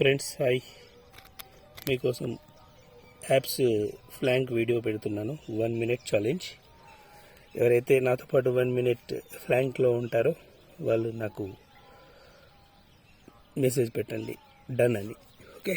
friends hi మీకోసం abs plank video పెడుతున్నాను one minute challenge ఎవరైతే నాతో పాటు వన్ మినిట్ ఫ్లాంక్లో ఉంటారో వాళ్ళు నాకు మెసేజ్ పెట్టండి డన్ అని ఓకే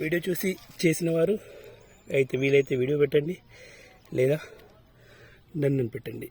వీడియో చూసి చేసిన వారు అయితే వీలైతే వీడియో పెట్టండి లేదా నన్ను పెట్టండి